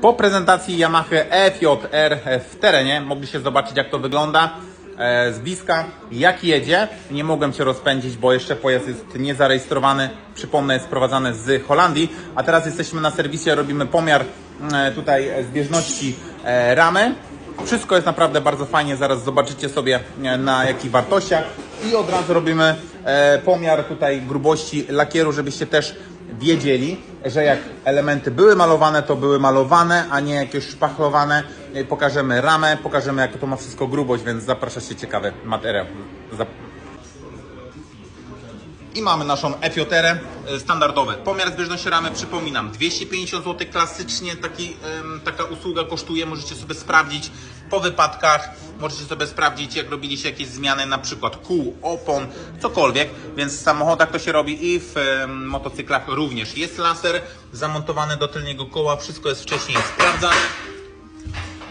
Po prezentacji Yamaha FJR w terenie mogliście zobaczyć jak to wygląda e, z bliska, jak jedzie. Nie mogłem się rozpędzić, bo jeszcze pojazd jest niezarejestrowany. Przypomnę, jest sprowadzany z Holandii, a teraz jesteśmy na serwisie, robimy pomiar e, tutaj zbieżności e, ramy. Wszystko jest naprawdę bardzo fajnie, zaraz zobaczycie sobie e, na jakich wartościach i od razu robimy e, pomiar tutaj grubości lakieru, żebyście też wiedzieli, że jak elementy były malowane, to były malowane, a nie jakieś szpachlowane. E, Pokażemy ramę, pokażemy jak to ma wszystko grubość, więc zapraszacie ciekawy materiał. Zap- i mamy naszą Efioterę e, standardowe. Pomiar zbieżności ramy, przypominam, 250 zł klasycznie taki, taka usługa kosztuje. Możecie sobie sprawdzić po wypadkach, możecie sobie sprawdzić jak robiliście jakieś zmiany, na przykład kół, opon, cokolwiek. Więc w samochodach to się robi i w motocyklach również. Jest laser zamontowany do tylnego koła, wszystko jest wcześniej sprawdzane.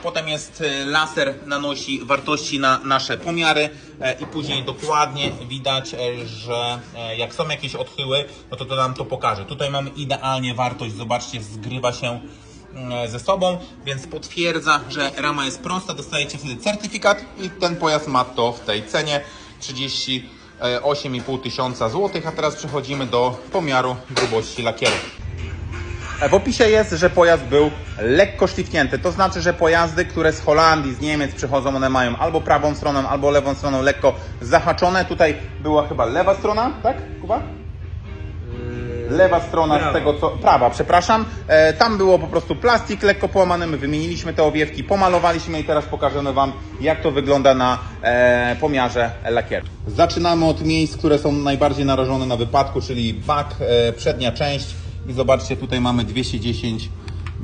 Potem jest e, laser, nanosi wartości na nasze pomiary e, i później dokładnie widać, e, że jak są jakieś odchyły, no to to nam to pokaże. Tutaj mamy idealnie wartość, zobaczcie, zgrywa się mm, ze sobą, więc potwierdza, że rama jest prosta, dostajecie wtedy certyfikat i ten pojazd ma to w tej cenie 38,5 tysiąca złotych, a teraz przechodzimy do pomiaru grubości lakieru. W opisie jest, że pojazd był lekko szlifnięty. To znaczy, że pojazdy, które z Holandii, z Niemiec przychodzą, one mają albo prawą stroną, albo lewą stroną lekko zahaczone. Tutaj była chyba lewa strona, tak, Kuba? Lewa strona z tego co. Prawa, przepraszam. E, tam było po prostu plastik lekko połamany. My wymieniliśmy te owiewki, pomalowaliśmy i teraz pokażemy Wam, jak to wygląda na e, pomiarze lakieru. Zaczynamy od miejsc, które są najbardziej narażone na wypadku, czyli bak, e, przednia część. I zobaczcie, tutaj mamy 210,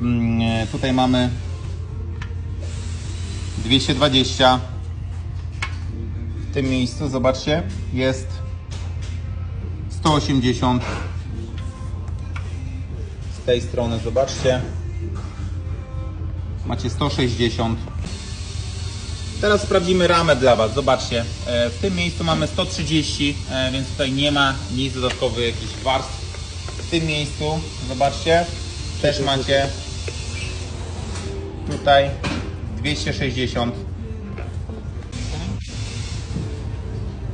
mm, e, tutaj mamy 220. W tym miejscu, zobaczcie, jest 180 z tej strony, zobaczcie. Macie 160. Teraz sprawdzimy ramę dla Was. Zobaczcie, e, w tym miejscu mamy 130, e, więc tutaj nie ma nic dodatkowych jakichś warstw. W tym miejscu, zobaczcie, też macie tutaj 260.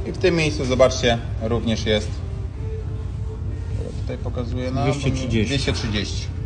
I w tym miejscu, zobaczcie, również jest. Tutaj pokazuję na 230. 230.